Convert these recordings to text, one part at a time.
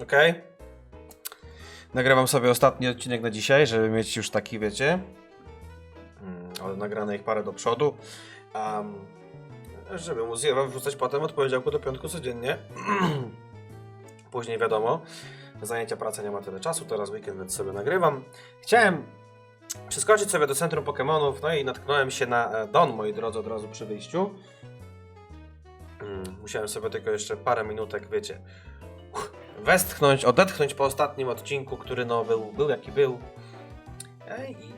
Ok. Nagrywam sobie ostatni odcinek na dzisiaj, żeby mieć już taki, wiecie, mm, ale nagrane ich parę do przodu, um, żeby móc je wrzucać potem od poniedziałku do piątku codziennie. Później wiadomo, zajęcia pracy nie ma tyle czasu, teraz weekend, więc sobie nagrywam. Chciałem przeskoczyć sobie do centrum Pokémonów, no i natknąłem się na e, Don, moi drodzy, od razu przy wyjściu. Mm, Musiałem sobie tylko jeszcze parę minutek, wiecie, westchnąć, odetchnąć po ostatnim odcinku, który no był, był jaki był. Ej, I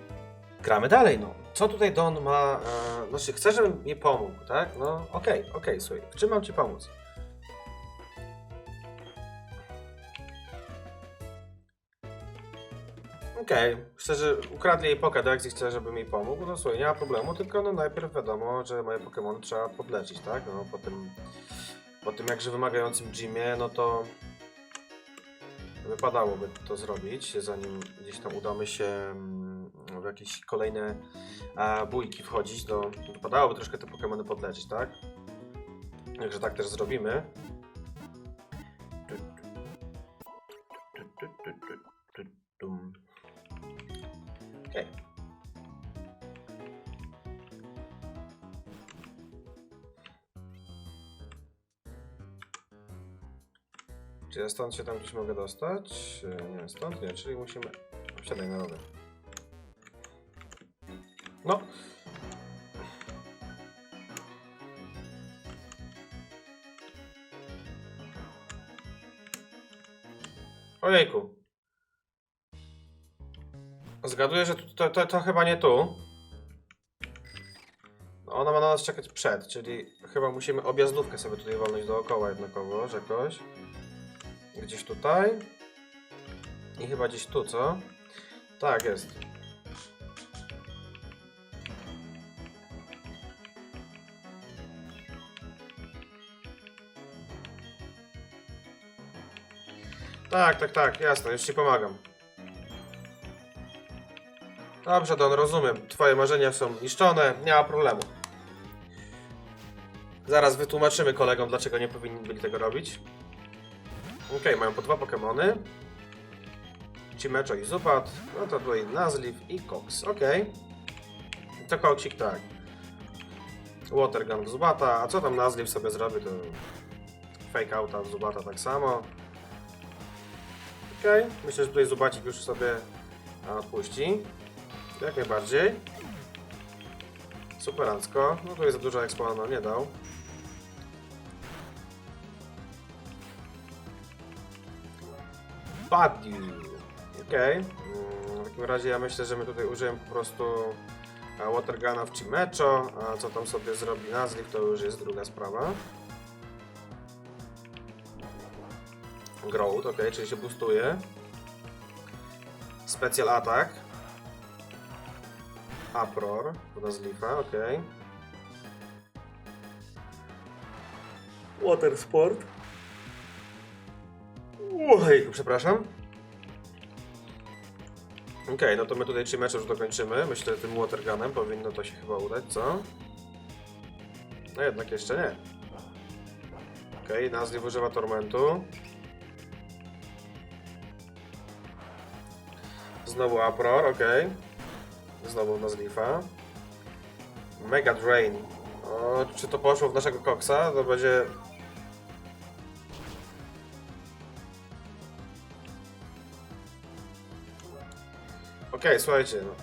gramy dalej, no. Co tutaj Don ma, e, znaczy chce, żebym mi pomógł, tak? No okej, okej, słuchaj, w czym mam ci pomóc? Okej, szczerze, ukradli jej Pokédex i chce, żebym jej pomógł, no słuchaj, nie ma problemu, tylko no najpierw wiadomo, że moje Pokémon trzeba podleczyć, tak? No po tym, po tym jakże wymagającym gymie, no to wypadałoby to zrobić, zanim gdzieś tam udamy się mm, w jakieś kolejne e, bójki wchodzić, to wypadałoby troszkę te Pokémony podleczyć, tak? Także tak też zrobimy. Tu, Czy ja stąd się tam gdzieś mogę dostać? E, Nie, stąd nie, czyli musimy... Wsiadaj na rower. No. Ojejku. Zgaduję, że to, to, to chyba nie tu. Ona ma na nas czekać przed, czyli chyba musimy objazdówkę sobie tutaj wolność dookoła jednakowo, jakoś. Gdzieś tutaj. I chyba gdzieś tu, co? Tak, jest. Tak, tak, tak, jasne, już ci pomagam. Dobrze, Don, rozumiem. Twoje marzenia są niszczone, nie ma problemu. Zaraz wytłumaczymy kolegom, dlaczego nie powinni byli tego robić. Okej, mają po dwa Pokémony. Cimeczo i Zubat. No to tutaj Nazliv i Cox. Okej. To Coxik tak. Watergun w Zubata. A co tam Nazliv sobie zrobi, to fake outa Zubata tak samo. Okej, myślę, że tutaj Zubacik już sobie odpuści. Jak najbardziej. Superancko. No tu jest za dużo expo, no nie dał. Badiu. Okej. Mm, W takim razie ja myślę, że my tutaj użyjemy po prostu e, Waterguna w Chimecho, a co tam sobie zrobi Nazliv, to już jest druga sprawa. Growth, ok, czyli się boostuje. Special Attack. Uproar w Nazlifa, ok. Water Sport. Ojejku, przepraszam. Okej, no to my tutaj trzy mecze już dokończymy. Myślę, że tym Watergunem powinno to się chyba udać, co? No jednak jeszcze nie. Okej, okay, Nazliv używa Tormentu. Znowu Uproar, okej. Znowu Nazlifa. Mega Drain. O, czy to poszło w naszego koksa? To będzie... Okej, słuchajcie, no.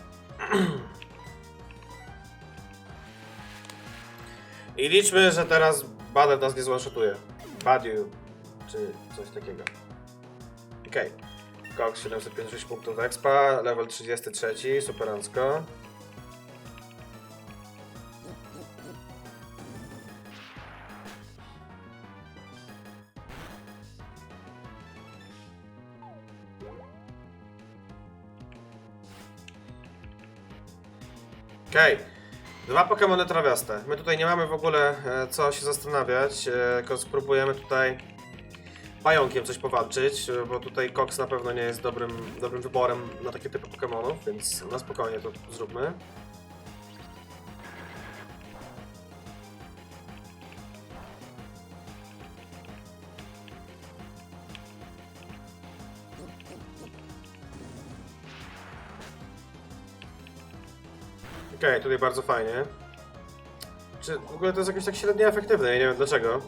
I liczmy, że teraz Bader nas nie złaszotuje. Badiu, czy coś takiego. Okej. Cox 756 punktów expa, level 33, superancko. Okej. Dwa Pokémony trawiaste. My tutaj nie mamy w ogóle e, co się zastanawiać, e, tylko spróbujemy tutaj pająkiem coś powalczyć, e, bo tutaj Cox na pewno nie jest dobrym, dobrym wyborem na takie typy Pokémonów, więc na spokojnie to zróbmy. Okej, tutaj bardzo fajnie. Czy w ogóle to jest jakieś tak średnio efektywne, ja nie wiem dlaczego.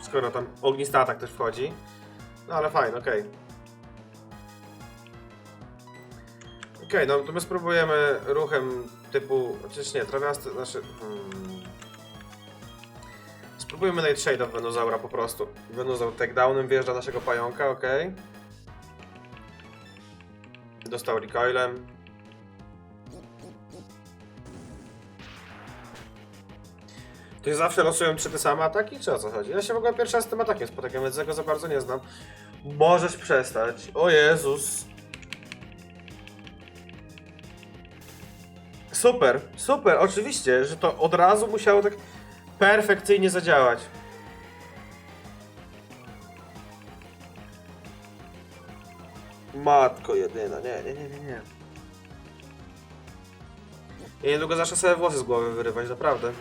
Skoro tam ognisty atak też wchodzi. No ale fajnie, okej. Okej, no to my spróbujemy ruchem typu... Chociaż nie, trawiasty, znaczy... Hmm. Spróbujemy Night Shade'a w po prostu. Venusaur takedownem wjeżdża naszego pająka, okej. Dostał recoilem. To jest zawsze losują trzy te same ataki, czy o co chodzi? Ja się w ogóle pierwszy raz z tym atakiem spotykam, więc tego za bardzo nie znam. Możesz przestać. O Jezus. Super, super, oczywiście, że to od razu musiało tak perfekcyjnie zadziałać. Matko jedyna, nie, nie, nie, nie, nie. Ja niedługo zacznę sobie włosy z głowy wyrywać, naprawdę.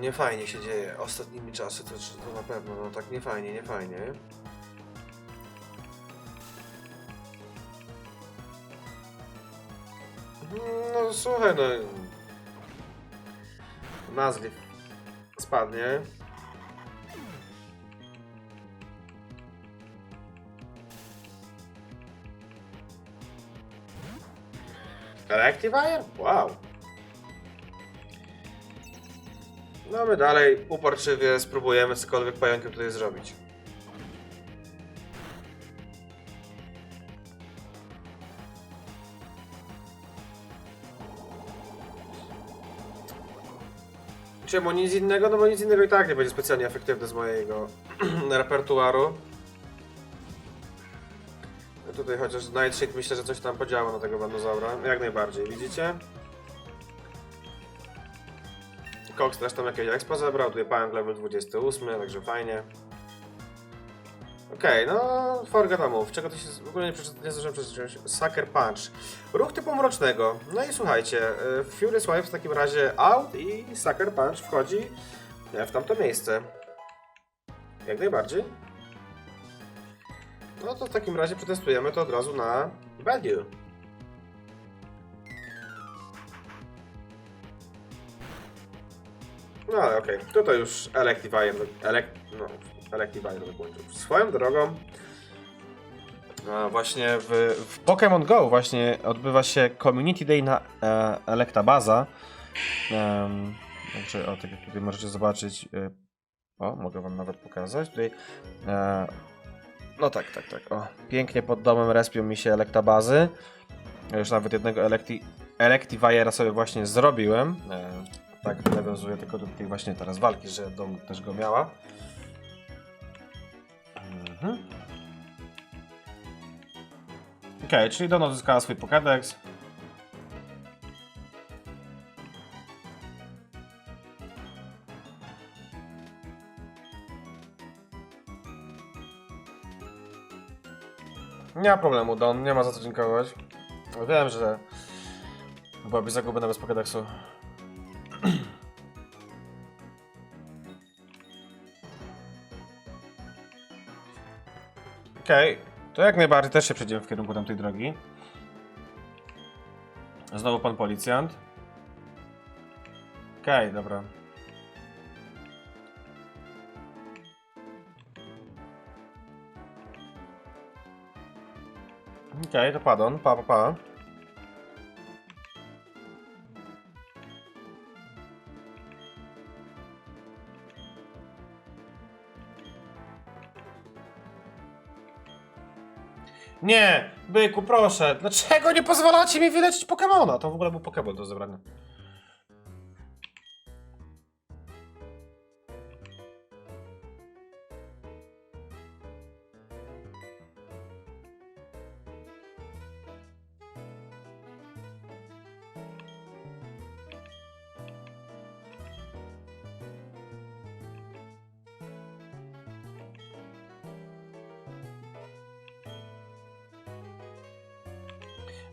Nie fajnie się dzieje ostatnimi czasy, to, to na pewno, no tak nie fajnie, nie fajnie. No słuchaj, no... Nazwy spadnie. Electivire? Wow. No my dalej uporczywie spróbujemy cokolwiek pająkiem tutaj zrobić. Czemu nic innego? No bo nic innego i tak nie będzie specjalnie efektywne z mojego repertuaru. Tutaj chociaż Nightshade myślę, że coś tam podziała na tego Bandozaura. Jak najbardziej, widzicie? Cox też tam jakiegoś expa zebrał, tutaj pająk level 28, także fajnie. Okej, no Forget move. Czego to się w ogóle nie, nie zdążyłem przeczytać? Sucker Punch. Ruch typu mrocznego. No i słuchajcie, y, Furious Wife w takim razie out i Sucker Punch wchodzi e, w tamto miejsce. Jak najbardziej. No to w takim razie przetestujemy to od razu na value. No ale okej, tutaj już Electivire, elek, no, Electivire dokończył. Swoją drogą, a właśnie w, w Pokémon Go właśnie odbywa się Community Day na e, Electabaza. Także, o, tak jak tutaj możecie zobaczyć, e, o, mogę wam nawet pokazać, tutaj e, no tak, tak, tak, o, pięknie pod domem respią mi się Electabazy. Już nawet jednego Electi Electivire'a sobie właśnie zrobiłem. E, tak nawiązuję tylko do tej właśnie teraz walki, że dom też go miała. Mhm. Okej, czyli Dona odzyskała swój Pokédex. Nie ma problemu, Don, nie ma za co dziękować. Wiem, że byłabyś zagubiona bez Pokédexu. Okej, to jak najbardziej też się przejdziemy w kierunku tamtej drogi. Znowu pan policjant. Okej, dobra. Okej, to padon, pa pa pa. Nie, byku, proszę. Dlaczego nie pozwalacie mi wyleczyć Pokemona? To w ogóle był Pokemon do zebrania.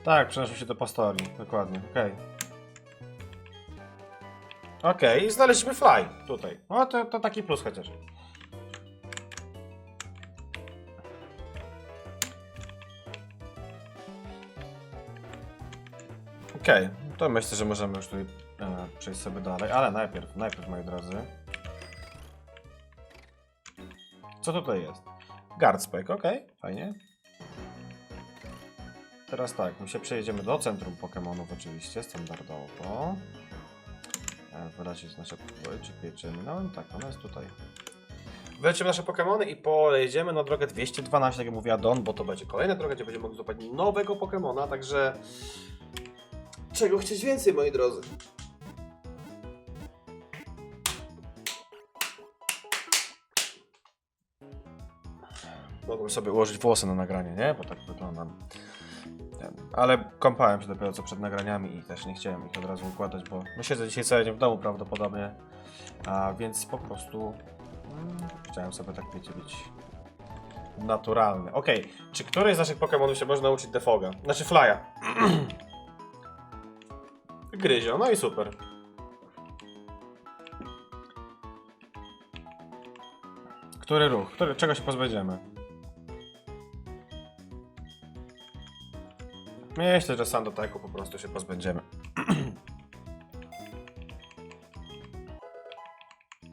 Tak, przenosimy się do pastorii, dokładnie, okej. Okay. Okej, okay, znaleźliśmy fly tutaj. No to, to taki plus chociaż. Okej, okay, to myślę, że możemy już tutaj e, przejść sobie dalej, ale najpierw, najpierw moi drodzy. Co tutaj jest? Guardspec, okej, okay, fajnie. Teraz tak, my się przejedziemy do centrum Pokémonów oczywiście, standardowo. E, Wyleczyć nasze czy pieczyny. No tak, ona jest tutaj. Wyleczymy nasze Pokémony i pojedziemy na drogę 212, tak jak mówiła Don, bo to będzie kolejna droga, gdzie będziemy mogli złapać nowego Pokémona, także... Czego chcieć więcej, moi drodzy? Mogłem sobie ułożyć włosy na nagranie, nie? Bo tak wyglądam. Ale kąpałem się dopiero co przed nagraniami i też nie chciałem ich od razu układać, bo no siedzę dzisiaj cały dzień w domu prawdopodobnie, a więc po prostu mm, chciałem sobie tak wiecie być naturalny. Okej, czy któryś z naszych Pokémonów się może nauczyć Defoga? Znaczy Flya. Gryzio, no i super. Który ruch? Który, czego się pozbędziemy? Myślę, że Sandoteku po prostu się pozbędziemy.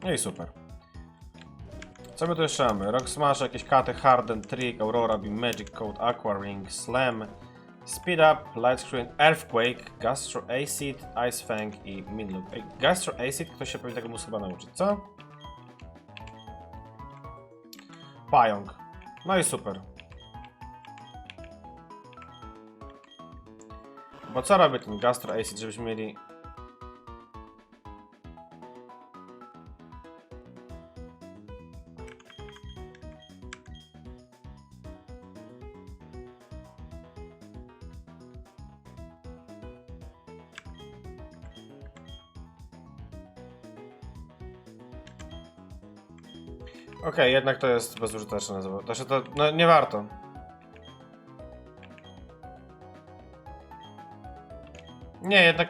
No i super. Co my tu jeszcze mamy? Rock Smash, jakieś katy, Harden, Trick, Aurora Beam, Magic Code, Aqua Ring, Slam, Speed Up, Light Screen, Earthquake, Gastro Acid, Ice Fang i Midloop. Gastro Acid ktoś się pewnie tego musi chyba nauczyć, co? Pająk. No i super. Bo co robi ten Gastro Acid, żebyśmy mieli... Okej, jednak to jest bezużyteczne. Znaczy to, no nie warto. Nie, jednak...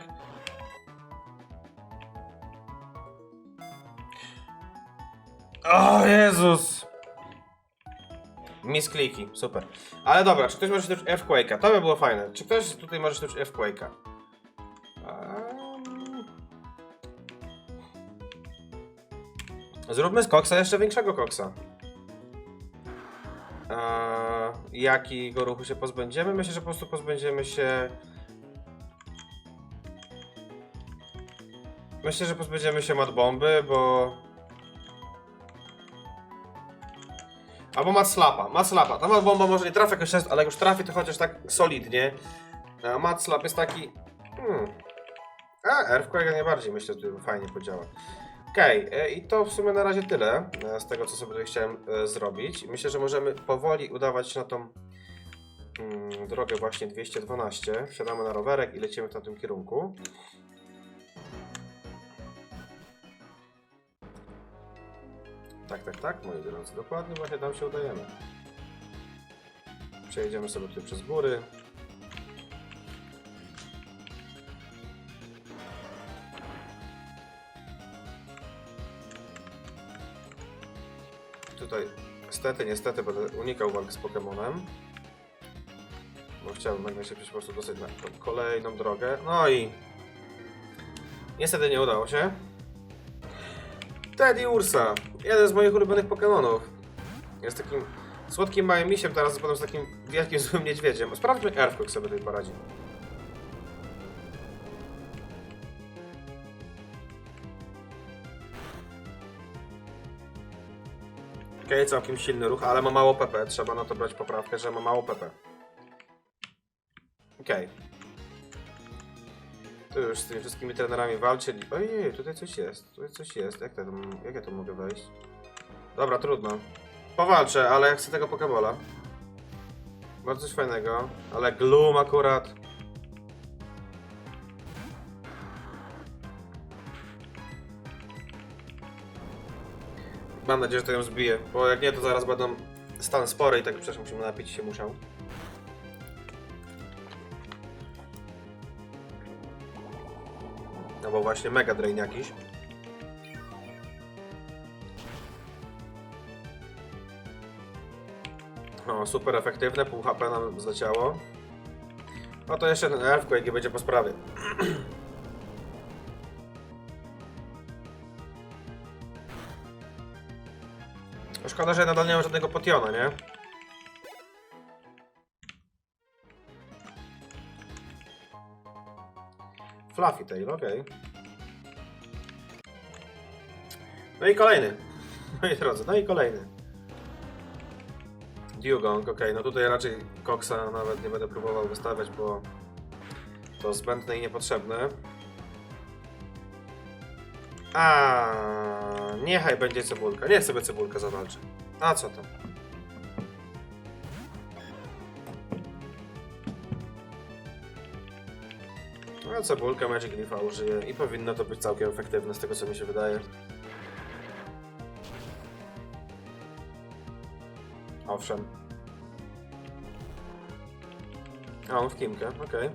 O Jezus! Miskliki, super. Ale dobra, czy ktoś może nauczyć F-Quake'a? To by było fajne. Czy ktoś tutaj może nauczyć F-Quake'a? Ehm. Zróbmy z koksa jeszcze większego koksa. Eee, jakiego ruchu się pozbędziemy? Myślę, że po prostu pozbędziemy się... Myślę, że pozbędziemy się mat bomby, bo... Albo mat slapa. Mat slapa. Ta mat bomba może nie trafi jakoś często, ale jak już trafi, to chociaż tak solidnie. A mat slap jest taki... Hmm. A, Earthquake jak najbardziej myślę, że fajnie podziała. Okej, e, i to w sumie na razie tyle e, z tego, co sobie tutaj chciałem e, zrobić. Myślę, że możemy powoli udawać się na tą mm, drogę właśnie 212. Wsiadamy na rowerek i lecimy w tamtym kierunku. Tak, tak, tak, moi drodzy, dokładnie właśnie tam się udajemy. Przejedziemy sobie tutaj przez góry. Tutaj niestety, niestety będę unikał walk z Pokemonem. Bo chciałbym jak najszybciej po prostu dostać na kolejną drogę. No i niestety nie udało się. Teddy Ursa, jeden z moich ulubionych Pokemonów. Jest takim słodkim małym misiem, teraz potem z takim wielkim złym niedźwiedziem. Sprawdźmy Earthquake sobie tutaj poradzi. Okej, całkiem silny ruch, ale ma mało PP. Trzeba na to brać poprawkę, że ma mało PP. Okej. Tu już z tymi wszystkimi trenerami walczyli. Ojej, tutaj coś jest. Tutaj coś jest. Jak, jak ja tu mogę wejść? Dobra, trudno. Powalczę, ale ja chcę tego Pokebola. Bardzo coś fajnego. Ale Gloom akurat. Mam nadzieję, że to ją zbije, bo jak nie, to zaraz będą stan spory i tak przecież musimy napić się musiał. No bo właśnie Mega Drain jakiś. O, super efektywne, pół HP nam zleciało. No to jeszcze ten Earthquake będzie po sprawie. Szkoda, że nadal nie mam żadnego potiona, nie? Fluffy Tail, okej. No i kolejny. Moi drodzy, no i kolejny. Dugong, okej, no tutaj raczej Coxa nawet nie będę próbował wystawiać, bo to zbędne i niepotrzebne. A, niechaj będzie cebulka. Niech sobie cebulka zawalczy. A co tam? No, cebulka Magic Leafa użyję i powinno to być całkiem efektywne z tego co mi się wydaje. Owszem. A on w kimkę, okej.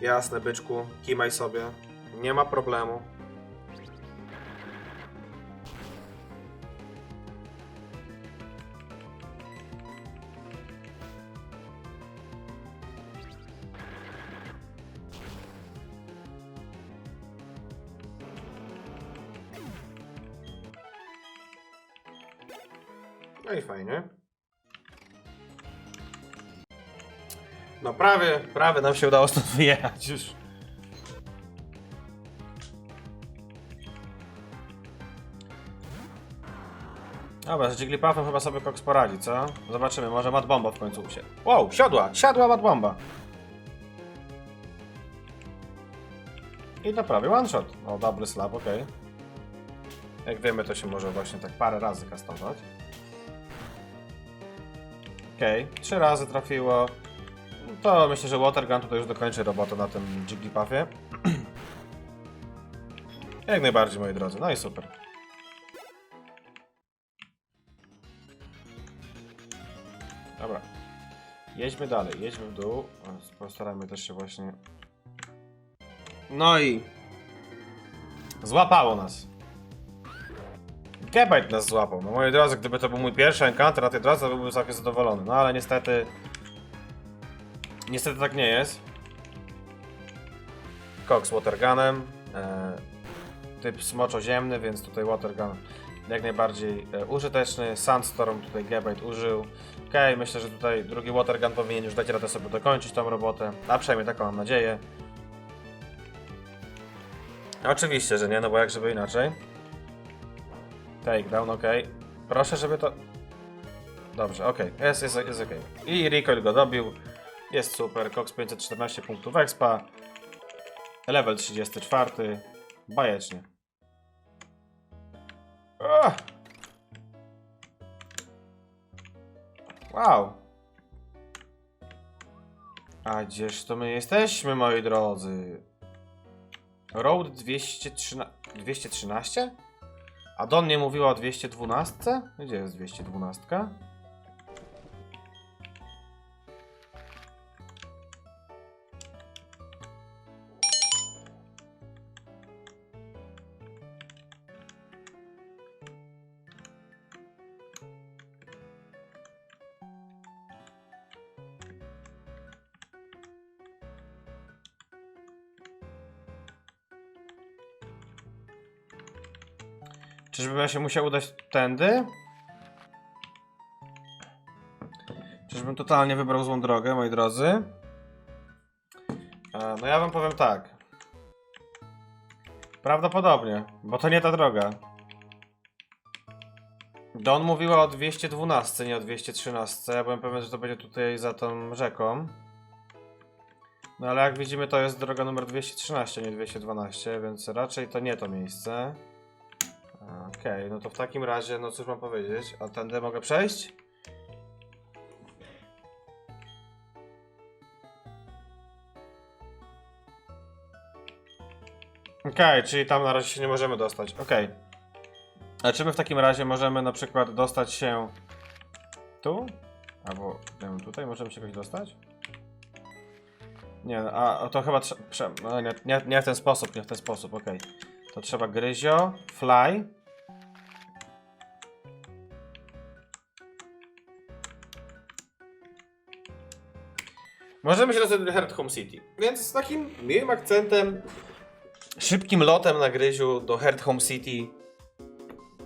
Jasne, byczku, kimaj sobie. Nie ma problemu. No prawie, prawie nam się udało stąd wyjechać już. Dobra, z Jigglypuffem chyba sobie Cox poradzi, co? Zobaczymy, może Mad Bomba w końcu usiadł. Wow, siadła, siadła Mad Bomba. I to prawie one shot. O, double slap, ok. Jak wiemy, to się może właśnie tak parę razy kastować. Okej, trzy razy trafiło. To myślę, że Watergun tutaj już dokończy robotę na tym Jigglypuffie. Jak najbardziej, moi drodzy. No i super. Dobra. Jedźmy dalej, jedźmy w dół. Postaramy też się właśnie... No i... Złapało nas. Gebite nas złapał. No moi drodzy, gdyby to był mój pierwszy encounter na tej drodze, byłbym całkiem zadowolony. No ale niestety... Niestety tak nie jest. Cox Watergunem. E, typ smoczo-ziemny, więc tutaj Watergun jak najbardziej e, użyteczny. Sandstorm tutaj Gebite użył. Okej, myślę, że tutaj drugi Watergun powinien już dać radę sobie dokończyć tą robotę. A przynajmniej taką mam nadzieję. Oczywiście, że nie, no bo jak żeby inaczej. Takedown, ok. Proszę, żeby to... Dobrze, ok. Jest, jest, jest ok. I Recoil go dobił. Jest super. Cox 514 punktów expa. Level 34. Bajecznie. Ach. Wow. A gdzież to my jesteśmy, moi drodzy? Road 213... 213? A do mnie mówiła o 212? Gdzie jest 212? Czyżbym ja się musiał udać tędy? Czyżbym totalnie wybrał złą drogę, moi drodzy? E, no ja wam powiem tak. Prawdopodobnie, bo to nie ta droga. Don mówiła o 212, nie o 213. Ja byłem pewien, że to będzie tutaj za tą rzeką. No ale jak widzimy, to jest droga numer 213, nie 212, więc raczej to nie to miejsce. Okej, no to w takim razie, no cóż mam powiedzieć, a tędy mogę przejść? Okej, czyli tam na razie się nie możemy dostać, okej. A czy my w takim razie możemy na przykład dostać się tu? Albo, nie wiem, tutaj możemy się jakoś dostać? Nie, a to chyba trze- no, nie, nie, nie w ten sposób, nie w ten sposób, okej. To trzeba gryzio, fly. Możemy się dostać do Heart Home City. Więc z takim miłym akcentem, szybkim lotem na gryziu do Heart Home City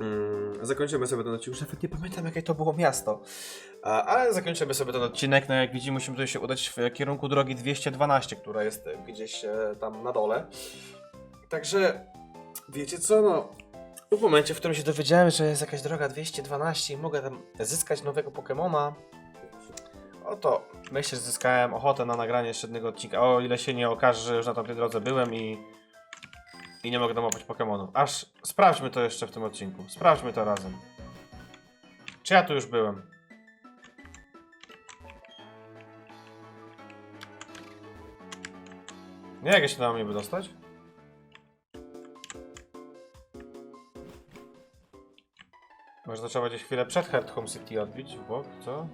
mm, zakończymy sobie ten odcinek. Już nawet nie pamiętam, jakie to było miasto. A, ale zakończymy sobie ten odcinek. No jak widzimy, musimy tutaj się udać w kierunku drogi 212, która jest e, gdzieś e, tam na dole. Także, wiecie co, no... W momencie, w którym się dowiedziałem, że jest jakaś droga 212 i mogę tam zyskać nowego Pokemona, oto myślę, że zyskałem ochotę na nagranie jeszcze jednego odcinka. O ile się nie okaże, że już na tamtej drodze byłem i, i nie mogę domapać Pokemonu. Aż sprawdźmy to jeszcze w tym odcinku. Sprawdźmy to razem. Czy ja tu już byłem? Nie, jak ja się tam niby dostać? Może to trzeba gdzieś chwilę przed Heart Home City odbić w bok, co?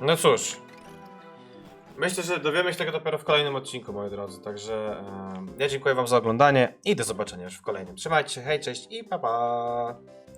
No cóż. Myślę, że dowiemy się tego dopiero w kolejnym odcinku, moi drodzy. Także ja dziękuję Wam za oglądanie i do zobaczenia już w kolejnym. Trzymajcie się, hej, cześć i pa pa!